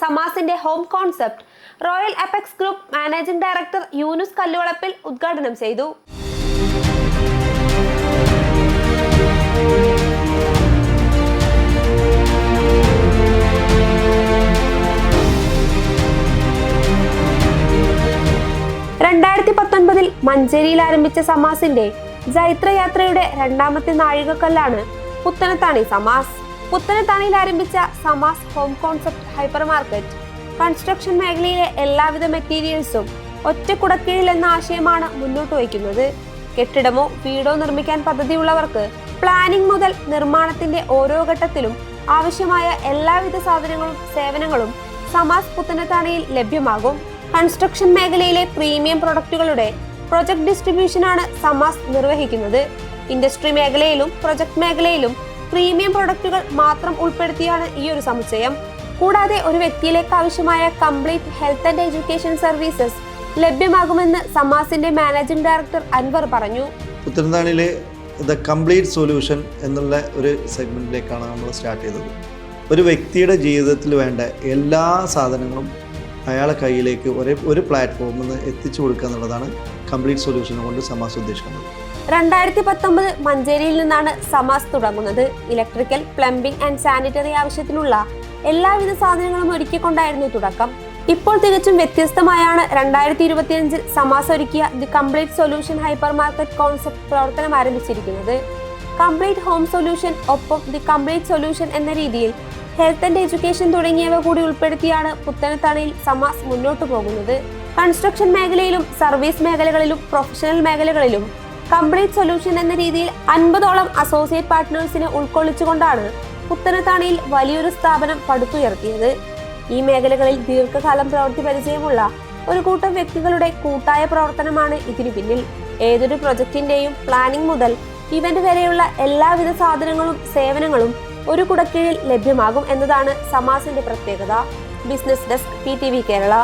സമാസിന്റെ home concept royal apex group managing director Yunus Kalluvalappil ഉദ്ഘാടനം ചെയ്തു. രണ്ടായിരത്തി പത്തൊൻപതിൽ മഞ്ചേരിയിൽ ആരംഭിച്ച സമാസിന്റെ ജൈത്രയാത്രയുടെ രണ്ടാമത്തെ നാഴികക്കല്ലാണ് പുത്തനത്താണി സമാസ്. പുത്തനത്താണിയിൽ ആരംഭിച്ച Samas home concept hypermarket construction മേഖലയിലെ എല്ലാവിധ മെറ്റീരിയൽസും ഒറ്റ കുടക്കീഴിൽ എന്ന ആശയമാണ് മുന്നോട്ട് വയ്ക്കുന്നത്. കെട്ടിടമോ വീടോ നിർമ്മിക്കാൻ പദ്ധതിയുള്ളവർക്ക് പ്ലാനിംഗ് മുതൽ നിർമ്മാണത്തിന്റെ ഓരോ ഘട്ടത്തിലും ആവശ്യമായ എല്ലാവിധ സാധനങ്ങളും സേവനങ്ങളും സമാസ് പുത്തനത്താണിയിൽ ലഭ്യമാകും. കൺസ്ട്രക്ഷൻ മേഖലയിലെ പ്രീമിയം പ്രൊഡക്റ്റുകളുടെ പ്രൊജക്ട് ഡിസ്ട്രിബ്യൂഷനാണ് സമാസ് നിർവഹിക്കുന്നത്. ഇൻഡസ്ട്രി മേഖലയിലും പ്രൊജക്ട് മേഖലയിലും പ്രീമിയം പ്രൊഡക്റ്റുകൾ മാത്രം ഉൾപ്പെടുത്തിയാണ് ഈ ഒരു സമുച്ചയം കൂടാതെ ഒരു വ്യക്തിയിലേക്ക് ആവശ്യമായ complete health and education services ലഭ്യമാകുമെന്ന് സമാസിന്റെ മാനേജിംഗ് ഡയറക്ടർ അൻവർ പറഞ്ഞു. പുത്തനത്താണിയിലെ ദ കംപ്ലീറ്റ് സൊല്യൂഷൻ എന്നുള്ള ഒരു സെഗ്മെന്റിലേക്കാണ് നമ്മൾ സ്റ്റാർട്ട് ചെയ്തത്. ഒരു വ്യക്തിയുടെ ജീവിതത്തിൽ വേണ്ട എല്ലാ സാധനങ്ങളും അയാളെ കയ്യിലേക്ക് ഒരേ ഒരു പ്ലാറ്റ്ഫോമിൽ നിന്ന് എത്തിച്ചു കൊടുക്കുക എന്നുള്ളതാണ് കംപ്ലീറ്റ് സൊല്യൂഷൻ കൊണ്ട് സമാസ് ഉദ്ദേശിക്കുന്നത്. രണ്ടായിരത്തി പത്തൊമ്പത് മഞ്ചേരിയിൽ നിന്നാണ് സമാസ് തുടങ്ങുന്നത്. ഇലക്ട്രിക്കൽ പ്ലംബിംഗ് ആൻഡ് സാനിറ്ററി ആവശ്യത്തിനുള്ള എല്ലാവിധ സാധനങ്ങളും ഒരുക്കിക്കൊണ്ടായിരുന്നു തുടക്കം. ഇപ്പോൾ തികച്ചും വ്യത്യസ്തമായാണ് രണ്ടായിരത്തി ഇരുപത്തിയഞ്ചിൽ സമാസ് ഒരുക്കിയ the complete solution hypermarket concept പ്രവർത്തനം ആരംഭിച്ചിരിക്കുന്നത്. കംപ്ലീറ്റ് ഹോം സൊല്യൂഷൻ ഒപ്പം ദി കംപ്ലീറ്റ് സൊല്യൂഷൻ എന്ന രീതിയിൽ ഹെൽത്ത് ആൻഡ് എഡ്യൂക്കേഷൻ തുടങ്ങിയവ കൂടി ഉൾപ്പെടുത്തിയാണ് പുത്തനത്തണയിൽ സമാസ് മുന്നോട്ടു പോകുന്നത്. കൺസ്ട്രക്ഷൻ മേഖലയിലും സർവീസ് മേഖലകളിലും പ്രൊഫഷണൽ മേഖലകളിലും കംപ്ലീറ്റ് സൊല്യൂഷൻ എന്ന രീതിയിൽ അൻപതോളം അസോസിയേറ്റ് പാർട്ട്നേഴ്സിനെ ഉൾക്കൊള്ളിച്ചുകൊണ്ടാണ് പുത്തനത്താണിയിൽ വലിയൊരു സ്ഥാപനം പടുത്തുയർത്തിയത്. ഈ മേഖലകളിൽ ദീർഘകാലം പ്രവൃത്തി പരിചയമുള്ള ഒരു കൂട്ടം വ്യക്തികളുടെ കൂട്ടായ പ്രവർത്തനമാണ് ഇതിനു പിന്നിൽ. ഏതൊരു പ്രൊജക്ടിന്റെയും പ്ലാനിംഗ് മുതൽ ഇവന്റ് വരെയുള്ള എല്ലാവിധ സാധനങ്ങളും സേവനങ്ങളും ഒരു കുടക്കീഴിൽ ലഭ്യമാകും എന്നതാണ് സമാസിന്റെ പ്രത്യേകത. Business desk P Kerala